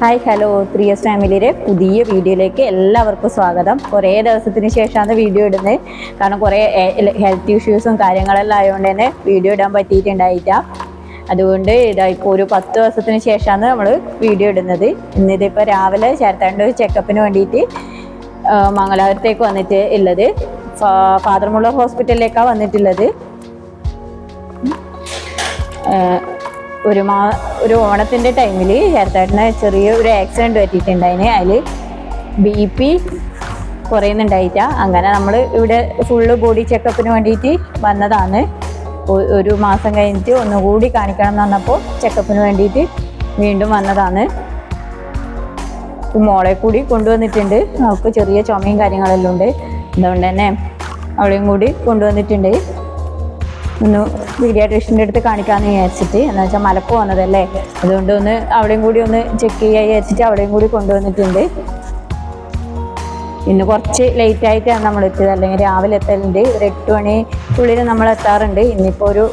Hi hello three S പുതിയ വീഡിയോയിലേക്ക് എല്ലാവർക്കും സ്വാഗതം. കുറേ ദിവസത്തിന് ശേഷമാണ് വീഡിയോ ഇടുന്നത്. കാരണം കുറേ ഹെൽത്ത് ഇഷ്യൂസും കാര്യങ്ങളെല്ലാം ആയതുകൊണ്ട് തന്നെ വീഡിയോ ഇടാൻ പറ്റിയിട്ടുണ്ടായില്ല. അതുകൊണ്ട് ഇതാ ഇപ്പോൾ ഒരു പത്ത് ദിവസത്തിന് ശേഷമാണ് നമ്മൾ വീഡിയോ ഇടുന്നത്. ഇന്നിതിപ്പോൾ രാവിലെ ചേർത്താണ്ട് ഒരു ചെക്കപ്പിന് വേണ്ടിയിട്ട് മംഗലാപുരത്തേക്ക് വന്നിട്ട് ഉള്ളത് ഫാദർമുള്ള ഹോസ്പിറ്റലിലേക്കാണ് വന്നിട്ടുള്ളത്. ഒരു മാ ഒരു ഓണത്തിന്റെ ടൈമിൽ ചേർത്താട്ടിന് ചെറിയ ഒരു ആക്സിഡന്റ് പറ്റിയിട്ടുണ്ടായിന്. അതിൽ ബി പി കുറയുന്നുണ്ടായിട്ട. അങ്ങനെ നമ്മൾ ഇവിടെ ഫുള്ള് ബോഡി ചെക്കപ്പിന് വേണ്ടിയിട്ട് വന്നതാണ്. ഒരു മാസം കഴിഞ്ഞിട്ട് ഒന്നുകൂടി കാണിക്കണം എന്ന് പറഞ്ഞപ്പോൾ ചെക്കപ്പിന് വേണ്ടിയിട്ട് വീണ്ടും വന്നതാണ്. മോളെ കൂടി കൊണ്ടുവന്നിട്ടുണ്ട്. അവൾക്ക് ചെറിയ ചുമയും കാര്യങ്ങളെല്ലാം ഉണ്ട്. അതുകൊണ്ട് തന്നെ അവളെയും കൂടി കൊണ്ടുവന്നിട്ടുണ്ട്. ഒന്ന് പീഡിയാട്രീഷ്യന്റെ അടുത്ത് കാണിക്കാമെന്ന് വിചാരിച്ചിട്ട്. എന്ന് വെച്ചാൽ മലപ്പ് വന്നതല്ലേ? അതുകൊണ്ട് ഒന്ന് അവിടെയും കൂടി ഒന്ന് ചെക്ക് ചെയ്യാൻ വിചാരിച്ചിട്ട് അവിടെയും കൂടി കൊണ്ടുവന്നിട്ടുണ്ട്. ഇന്ന് കുറച്ച് ലേറ്റ് ആയിട്ടാണ് നമ്മൾ എത്തിയത്. അല്ലെങ്കിൽ രാവിലെ എത്തലുണ്ട്. ഒരു എട്ട് മണിക്കുള്ളിൽ നമ്മൾ എത്താറുണ്ട്. ഇന്നിപ്പോൾ ഒരു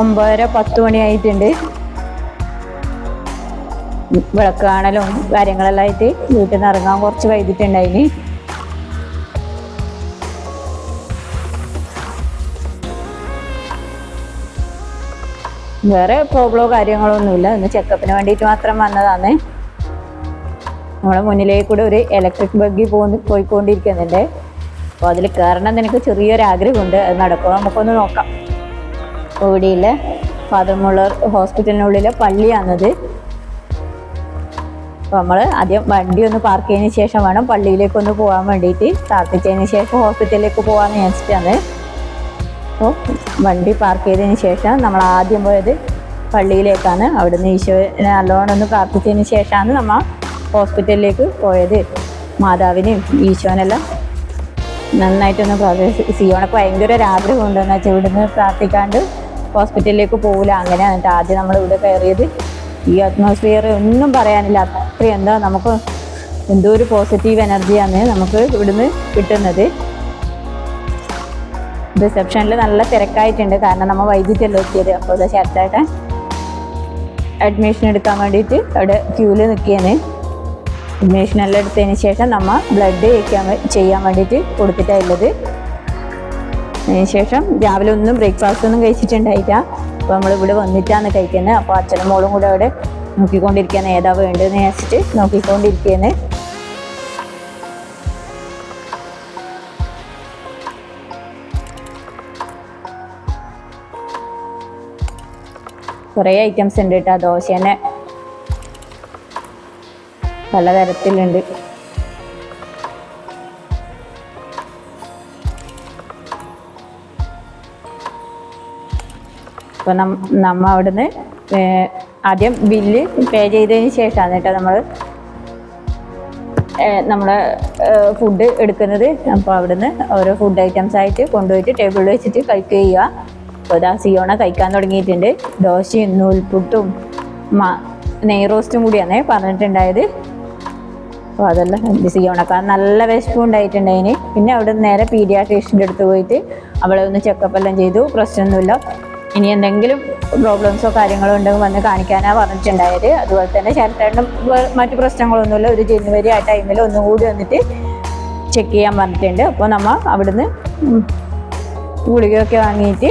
ഒമ്പതര പത്ത് മണിയായിട്ടുണ്ട് വിളക്ക് കാണലും കാര്യങ്ങളെല്ലാം ആയിട്ട് വീട്ടിൽ നിന്ന് ഇറങ്ങാൻ കുറച്ച് വൈകിട്ടുണ്ടായിന്. വേറെ പ്രോബ്ലമോ കാര്യങ്ങളോ ഒന്നുമില്ല. ഒന്ന് ചെക്കപ്പിന് വേണ്ടിയിട്ട് മാത്രം വന്നതാണ് നമ്മുടെ മുന്നിലേക്ക് കൂടെ ഒരു ഇലക്ട്രിക് ബഗ്ഗി പോന്ന് പോയിക്കൊണ്ടിരിക്കുന്നുണ്ട്. അപ്പോൾ അതിൽ കയറണം എനിക്ക് ചെറിയൊരു ആഗ്രഹമുണ്ട് അത് നടക്കുമ്പോൾ നമുക്കൊന്ന് നോക്കാം. ഓടിയിലെ ഫാദർ മുള്ളർ ഹോസ്പിറ്റലിനുള്ളിലെ പള്ളിയാണത്. അപ്പോൾ നമ്മൾ ആദ്യം വണ്ടി ഒന്ന് പാർക്ക് ചെയ്തതിന് ശേഷം വേണം പള്ളിയിലേക്കൊന്ന് പോകാൻ വേണ്ടിയിട്ട്. പ്രാർത്ഥിച്ചതിന് ശേഷം ഹോസ്പിറ്റലിലേക്ക് പോകാമെന്ന് വിചാരിച്ചിട്ടാണ്. അപ്പോൾ വണ്ടി പാർക്ക് ചെയ്തതിന് ശേഷം നമ്മൾ ആദ്യം പോയത് പള്ളിയിലേക്കാണ്. അവിടുന്ന് ഈശോനെ നല്ലോണം ഒന്ന് പ്രാർത്ഥിച്ചതിന് ശേഷമാണ് നമ്മൾ ഹോസ്പിറ്റലിലേക്ക് പോയത്. മാതാവിനെയും ഈശോനെല്ലാം നന്നായിട്ടൊന്ന് പ്രാർത്ഥിച്ചു സിയോണൊക്കെ ഭയങ്കര ഒരു ആഗ്രഹമുണ്ട് എന്ന് വെച്ചാൽ ഇവിടുന്ന് പ്രാർത്ഥിക്കാണ്ട് ഹോസ്പിറ്റലിലേക്ക് പോകില്ല അങ്ങനെ എന്നിട്ട് ആദ്യം നമ്മൾ ഇവിടെ കയറിയത്. ഈ അറ്റ്മോസ്ഫിയർ ഒന്നും പറയാനില്ല. അത്രയും എന്താ നമുക്ക് എന്തോ ഒരു പോസിറ്റീവ് എനർജിയാണ് നമുക്ക് ഇവിടുന്ന് കിട്ടുന്നത്. റിസപ്ഷനിൽ നല്ല തിരക്കായിട്ടുണ്ട്. കാരണം നമ്മൾ വൈകിട്ടല്ലോ എത്തിയത്. അപ്പോൾ ഇത് ചേർത്തായിട്ട് അഡ്മിഷൻ എടുക്കാൻ വേണ്ടിയിട്ട് അവിടെ ക്യൂൽ നിൽക്കുകയാണ് അഡ്മിഷൻ എല്ലാം എടുത്തതിന് ശേഷം നമ്മൾ ബ്ലഡ് ചെയ്യാൻ ചെയ്യാൻ വേണ്ടിയിട്ട് കൊടുത്തിട്ടുള്ളത് അതിന് ശേഷം രാവിലെ ഒന്നും ബ്രേക്ക്ഫാസ്റ്റ് ഒന്നും കഴിച്ചിട്ടുണ്ടായില്ല. അപ്പോൾ നമ്മൾ ഇവിടെ വന്നിട്ടാണ് കഴിക്കുന്നത് അപ്പോൾ അച്ഛനും മോളും കൂടെ അവിടെ നോക്കിക്കൊണ്ടിരിക്കുകയാണ് ഏതാ വേണ്ടതെന്ന് വെച്ചിട്ട് നോക്കിക്കൊണ്ടിരിക്കുകയാണ് കുറേ ഐറ്റംസ് ഉണ്ട് കേട്ടോ ദോശ തന്നെ പലതരത്തിലുണ്ട് അപ്പോൾ നമ്മ അവിടുന്ന് ആദ്യം ബില്ല് പേ ചെയ്തതിന് ശേഷമാണ് കേട്ടോ നമ്മൾ നമ്മൾ ഫുഡ് എടുക്കുന്നത്. അപ്പോൾ അവിടുന്ന് ഓരോ ഫുഡ് ഐറ്റംസ് ആയിട്ട് കൊണ്ടുപോയിട്ട് ടേബിളിൽ വെച്ചിട്ട് കഴിക്കുക ചെയ്യുക. അപ്പോൾ ഇതാ സിയോണ കഴിക്കാൻ തുടങ്ങിയിട്ടുണ്ട്. ദോശയും നൂൽപുട്ടും മ നെയ് റോസ്റ്റും കൂടിയാണ് പറഞ്ഞിട്ടുണ്ടായത്. അപ്പോൾ അതെല്ലാം എന്ത് സിയോണക്കാൻ നല്ല വിശപ്പും ഉണ്ടായിട്ടുണ്ടായിന്. പിന്നെ അവിടെ നേരെ പീഡിയാട്രീഷ്യന്റെ അടുത്ത് പോയിട്ട് അവളെ ഒന്ന് ചെക്കപ്പ് എല്ലാം ചെയ്തു. പ്രശ്നമൊന്നുമില്ല. ഇനി എന്തെങ്കിലും പ്രോബ്ലംസോ കാര്യങ്ങളോ ഉണ്ടെങ്കിൽ വന്ന് കാണിക്കാനാണ് പറഞ്ഞിട്ടുണ്ടായത്. അതുപോലെ തന്നെ ശരത്തേണ്ടും മറ്റു പ്രശ്നങ്ങളൊന്നുമില്ല. ഒരു ജനുവരി ആ ടൈമിൽ ഒന്നും കൂടി വന്നിട്ട് ചെക്ക് ചെയ്യാൻ പറഞ്ഞിട്ടുണ്ട്. അപ്പോൾ നമ്മൾ അവിടുന്ന് ഗുളികയൊക്കെ വാങ്ങിയിട്ട്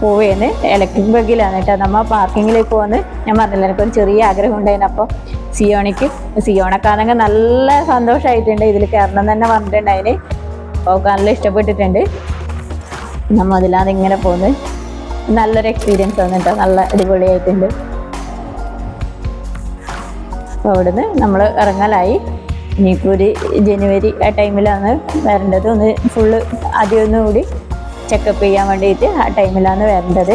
പോവുകയാണ് ഇലക്ട്രിക് ബഗ്ഗിലാണ് കേട്ടോ. നമ്മൾ പാർക്കിങ്ങിലേക്ക് പോകുന്നത് ഞാൻ പറഞ്ഞില്ല എനിക്കൊരു ചെറിയ ആഗ്രഹം ഉണ്ടായിരുന്നു അപ്പോൾ സിയോണിക്ക് സിയോണക്കാണെങ്കിൽ നല്ല സന്തോഷമായിട്ടുണ്ട് ഇതിൽ കയറണം തന്നെ തന്നെ പറഞ്ഞിട്ടുണ്ടായിന്. അപ്പോൾ നല്ല ഇഷ്ടപ്പെട്ടിട്ടുണ്ട്. നമ്മൾ അതിലാണ് ഇങ്ങനെ പോകുന്നത് നല്ലൊരു എക്സ്പീരിയൻസ് ആണ് കേട്ടോ. നല്ല അടിപൊളിയായിട്ടുണ്ട്. അപ്പോൾ അവിടുന്ന് നമ്മൾ ഇറങ്ങലായി. ഇനിയിപ്പോൾ ഒരു ജനുവരി ആ ടൈമിലാണ് വരേണ്ടത്. ഒന്ന് ഫുള്ള് ആദ്യം ഒന്ന് കൂടി ചെക്കപ്പ് ചെയ്യാൻ വേണ്ടിയിട്ട് ആ ടൈമിലാണ് വരേണ്ടത്.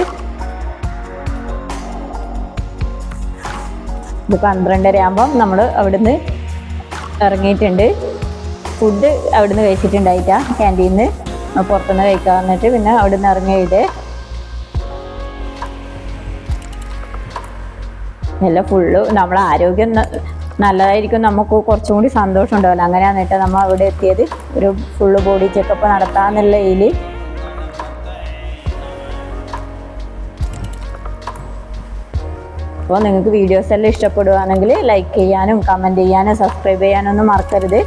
ഇത് പന്ത്രണ്ടര ആകുമ്പം നമ്മൾ അവിടുന്ന് ഇറങ്ങിയിട്ടുണ്ട്. ഫുഡ് അവിടുന്ന് കഴിച്ചിട്ടുണ്ടായിട്ടാ ക്യാന്റീനിൽ നിന്ന് പുറത്തുനിന്ന് കഴിക്കാൻ വന്നിട്ട് പിന്നെ അവിടുന്ന് ഇറങ്ങിയിട്ട് എല്ലാം ഫുള്ള് നമ്മളെ ആരോഗ്യം നല്ലതായിരിക്കും. നമുക്ക് കുറച്ചും കൂടി സന്തോഷം ഉണ്ടാവില്ല അങ്ങനെയാണ് നമ്മൾ അവിടെ എത്തിയത്. ഒരു ഫുള്ള് ബോഡി ചെക്കപ്പ് നടത്താന്നുള്ള ഇതിൽ അപ്പോൾ നിങ്ങൾക്ക് വീഡിയോസ് എല്ലാം ഇഷ്ടപ്പെടുകയാണെങ്കിൽ ലൈക്ക് ചെയ്യാനും കമന്റ് ചെയ്യാനും സബ്സ്ക്രൈബ് ചെയ്യാനൊന്നും മറക്കരുത്.